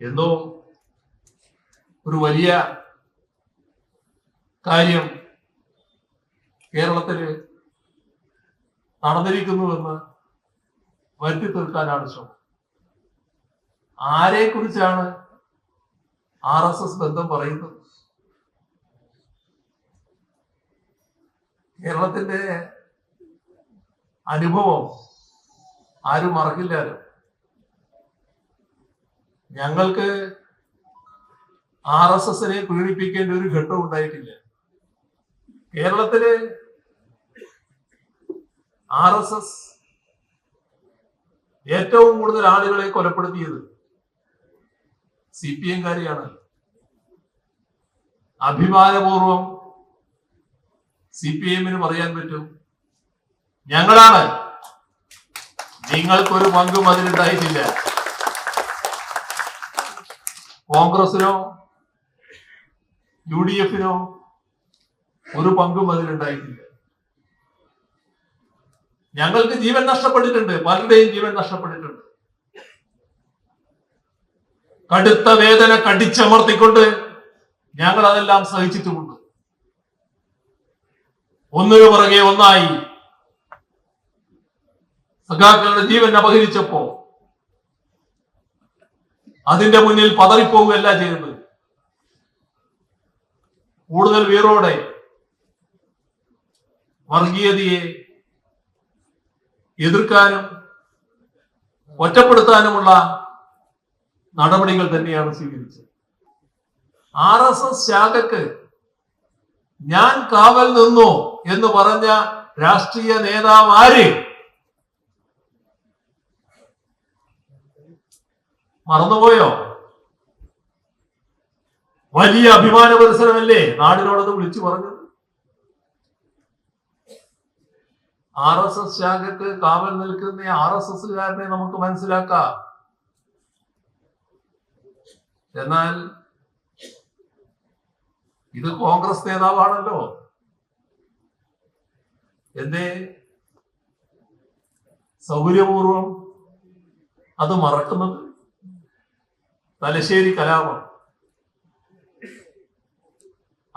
എന്തോ ഒരു വലിയ കാര്യം കേരളത്തിൽ നടന്നിരിക്കുന്നുവെന്ന് വരുത്തി തീർക്കാനാണ് ശ്രമം. ആരെ കുറിച്ചാണ് ആർ എസ് എസ് ബന്ധം പറയുന്നത്? കേരളത്തിന്റെ അനുഭവം ആരും മറക്കില്ലാലോ ഞങ്ങൾക്ക് ആർ എസ് എസിനെ പീഡിപ്പിക്കേണ്ട ഒരു ഘട്ടം ഉണ്ടായിട്ടില്ല. കേരളത്തിൽ ആർ എസ് എസ് ഏറ്റവും കൂടുതൽ ആളുകളെ കൊലപ്പെടുത്തിയത് സി പി എംകാരെയാണ്. അഭിമാനപൂർവം സി പി എമ്മിന് പറയാൻ പറ്റും. ഞങ്ങളാണ്. നിങ്ങൾക്കൊരു പങ്കും അതിലുണ്ടായിട്ടില്ല. കോൺഗ്രസിനോ യു ഡി എഫിനോ ഒരു പങ്കും അതിലുണ്ടായിട്ടില്ല. ഞങ്ങൾക്ക് ജീവൻ നഷ്ടപ്പെട്ടിട്ടുണ്ട് പലരുടെയും ജീവൻ നഷ്ടപ്പെട്ടിട്ടുണ്ട്. കടുത്ത വേദന കടിച്ചമർത്തിക്കൊണ്ട് ഞങ്ങൾ അതെല്ലാം സഹിച്ചിട്ടുമുണ്ട്. ഒന്നിനു പുറകെ ഒന്നായി സഖാക്കളുടെ ജീവൻ അപഹരിച്ചപ്പോ അതിന്റെ മുന്നിൽ പതറിപ്പോവുകയല്ല ചെയ്യുന്നത്. കൂടുതൽ വീറോടെ വർഗീയതയെ എതിർക്കാനും ഒറ്റപ്പെടുത്താനുമുള്ള നടപടികൾ തന്നെയാണ് സ്വീകരിച്ചത്. ആർ എസ് എസ് ശാഖക്ക് ഞാൻ കാവൽ നിന്നു എന്ന് പറഞ്ഞ രാഷ്ട്രീയ നേതാവ് ആര്? മറന്നുപോയോ? വലിയ അഭിമാന മത്സരമല്ലേ നാടിനോടത് വിളിച്ചു പറഞ്ഞത്? ആർ എസ് എസ് ശാഖക്ക് കാവൽ നിൽക്കുന്ന ആർ എസ് എസ്സുകാരനെ നമുക്ക് മനസ്സിലാക്കാം. എന്നാൽ ഇത് കോൺഗ്രസ് നേതാവാണല്ലോ. എന്തേ? സൗകര്യപൂർവം അത് മറക്കുന്നത്? തലശ്ശേരി കലാപം.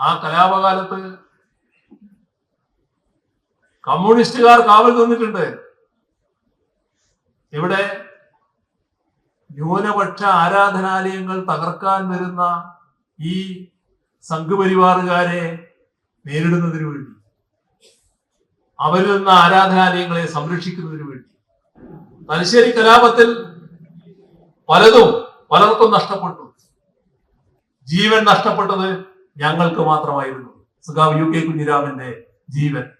ആ കലാപകാലത്ത് കമ്മ്യൂണിസ്റ്റുകാർ കാവൽ നിന്നിട്ടുണ്ട് ഇവിടെ ന്യൂനപക്ഷ ആരാധനാലയങ്ങൾ തകർക്കാൻ വരുന്ന ഈ സംഘപരിവാറുകാരെ നേരിടുന്നതിന് വേണ്ടി അവരിൽ നിന്ന് ആരാധനാലയങ്ങളെ സംരക്ഷിക്കുന്നതിന് വേണ്ടി. തലശ്ശേരി കലാപത്തിൽ പലതും പലർക്കും നഷ്ടപ്പെട്ടു. ജീവൻ നഷ്ടപ്പെട്ടത് ഞങ്ങൾക്ക് മാത്രമായിരുന്നു. സുഖാവ് യു കെ കുഞ്ഞിരാമന്റെ ജീവൻ.